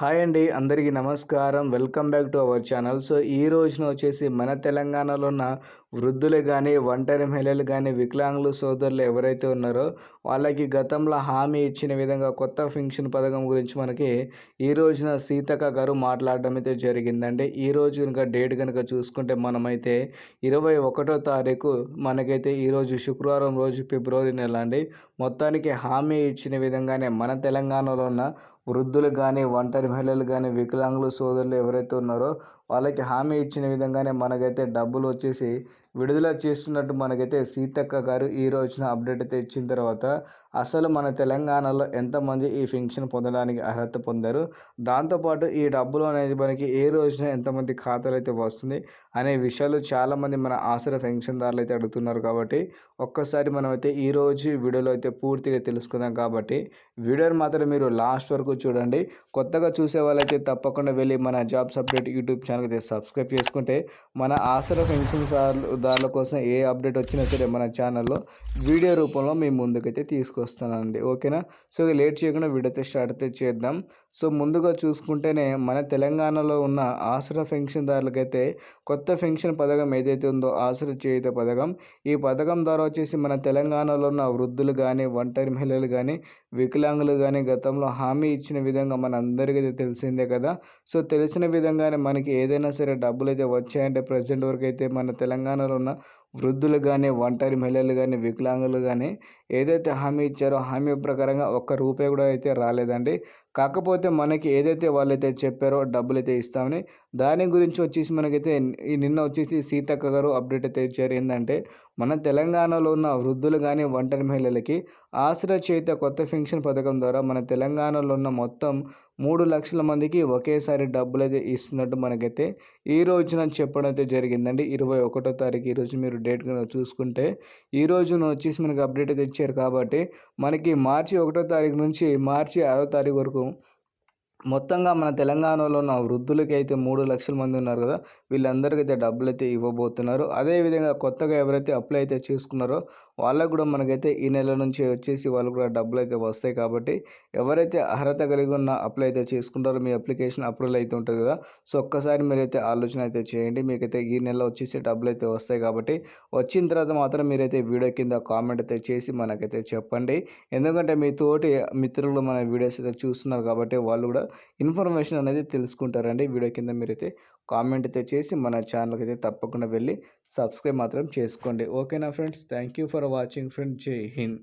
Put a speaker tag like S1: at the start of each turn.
S1: Hi అండి అందరికీ నమస్కారం. Welcome back to our channel. So ఈ రోజున వచ్చేసి మన తెలంగాణలో ఉన్న వృద్ధులు కానీ ఒంటరి మహిళలు కానీ వికలాంగులు సోదరులు ఎవరైతే ఉన్నారో వాళ్ళకి గతంలో హామీ ఇచ్చిన విధంగా కొత్త పెన్షన్ పథకం గురించి మనకి ఈ రోజున సీతక్క గారు మాట్లాడడం అయితే జరిగిందండి. ఈ రోజు కనుక డేట్ కనుక చూసుకుంటే మనమైతే ఇరవై ఒకటో తారీఖు మనకైతే ఈరోజు శుక్రవారం రోజు ఫిబ్రవరి నెల అండి. మొత్తానికి హామీ ఇచ్చిన విధంగానే మన తెలంగాణలో ఉన్న వృద్ధులు కానీ ఒంటరి మహిళలు కానీ వికలాంగులు సోదరులు ఎవరైతే ఉన్నారో వాళ్ళకి హామీ ఇచ్చిన విధంగానే మనకైతే డబ్బులు వచ్చేసి విడుదల చేస్తున్నట్టు మనకైతే సీతక్క గారు ఈ రోజున అప్డేట్ అయితే ఇచ్చిన తర్వాత అసలు మన తెలంగాణలో ఎంతమంది ఈ పెన్షన్ పొందడానికి అర్హత పొందారు? దాంతోపాటు ఈ డబ్బులు అనేది మనకి ఏ రోజున ఎంతమంది ఖాతాలు అయితే వస్తుంది అనే విషయాలు చాలామంది మన ఆసర పెన్షన్దారులు అయితే అడుగుతున్నారు కాబట్టి ఒక్కసారి మనమైతే ఈరోజు వీడియోలో అయితే పూర్తిగా తెలుసుకుందాం కాబట్టి వీడియోని మాత్రం మీరు లాస్ట్ వరకు చూడండి. కొత్తగా చూసే వాళ్ళైతే తప్పకుండా వెళ్ళి మన జాబ్స్ అప్డేట్ యూట్యూబ్ ఛానల్ అయితే సబ్స్క్రైబ్ చేసుకుంటే మన ఆసర పెన్షన్ దారుల కోసం ఏ అప్డేట్ వచ్చినా సరే మన ఛానల్లో వీడియో రూపంలో మేము ముందుకైతే తీసుకొస్తానండి. ఓకేనా? సో లేట్ చేయకుండా వీడియో అయితే స్టార్ట్ అయితే చేద్దాం. సో ముందుగా చూసుకుంటేనే మన తెలంగాణలో ఉన్న ఆసరా పెన్షన్దారులకైతే కొత్త పెన్షన్ పథకం ఏదైతే ఉందో ఆసరా చేయుత పథకం ఈ పథకం ద్వారా వచ్చేసి మన తెలంగాణలో ఉన్న వృద్ధులు కానీ ఒంటరి మహిళలు కానీ వికలాంగులు కానీ గతంలో హామీ ఇచ్చిన విధంగా మన అందరికీ తెలిసిందే కదా! సో తెలిసిన విధంగానే మనకి ఏదైనా సరే డబ్బులు అయితే వచ్చాయంటే ప్రజెంట్ వరకు అయితే మన తెలంగాణలో ఉన్న వృద్ధులు కానీ ఒంటరి మహిళలు కానీ వికలాంగులు కానీ ఏదైతే హామీ ఇచ్చారో హామీ ప్రకారంగా ఒక్క రూపాయి కూడా అయితే రాలేదండి. కాకపోతే మనకి ఏదైతే వాళ్ళైతే చెప్పారో డబ్బులు అయితే ఇస్తామని దాని గురించి వచ్చేసి మనకైతే నిన్న వచ్చేసి సీతక్క గారు అప్డేట్ అయితే ఇచ్చారు. ఏంటంటే మన తెలంగాణలో ఉన్న వృద్ధులు కానీ ఒంటరి మహిళలకి ఆసరా చేత కొత్త పెన్షన్ పథకం ద్వారా మన తెలంగాణలో ఉన్న మొత్తం మూడు లక్షల మందికి ఒకేసారి డబ్బులు అయితే ఇస్తున్నట్టు మనకైతే ఈ రోజున చెప్పడం అయితే జరిగిందండి. ఇరవై ఒకటో తారీఖు ఈరోజు మీరు డేట్ కనుక చూసుకుంటే ఈ రోజున వచ్చేసి మనకి అప్డేట్ అయితే ఇచ్చారు కాబట్టి మనకి మార్చి ఒకటో తారీఖు నుంచి మార్చి ఆరో తారీఖు వరకు మొత్తంగా మన తెలంగాణలో ఉన్న వృద్ధులకి అయితే మూడు లక్షల మంది ఉన్నారు కదా వీళ్ళందరికీ అయితే డబ్బులు అయితే ఇవ్వబోతున్నారు అదేవిధంగా కొత్తగా ఎవరైతే అప్లై అయితే చేసుకున్నారో వాళ్ళకు కూడా మనకైతే ఈ నెల నుంచి వచ్చేసి వాళ్ళు కూడా డబ్బులు అయితే వస్తాయి కాబట్టి ఎవరైతే అర్హత కలిగి ఉన్న అప్లై అయితే చేసుకుంటారో మీ అప్లికేషన్ అప్రూవల్ అయితే ఉంటుంది కదా. సో ఒక్కసారి మీరైతే ఆలోచన అయితే చేయండి. మీకైతే ఈ నెల వచ్చేసి డబ్బులు అయితే వస్తాయి కాబట్టి వచ్చిన తర్వాత మాత్రం మీరైతే వీడియో కింద కామెంట్ అయితే చేసి మనకైతే చెప్పండి. ఎందుకంటే మీ తోటి మిత్రులు మన వీడియోస్ అయితే చూస్తున్నారు కాబట్టి వాళ్ళు కూడా ఇన్ఫర్మేషన్ అనేది తెలుసుకుంటారండి. వీడియో కింద మీరైతే కామెంట్ అయితే చేసి మన ఛానల్కి అయితే తప్పకుండా వెళ్ళి సబ్స్క్రైబ్ మాత్రం చేసుకోండి. ఓకేనా friends? Thank you for watching friend జై హింద్.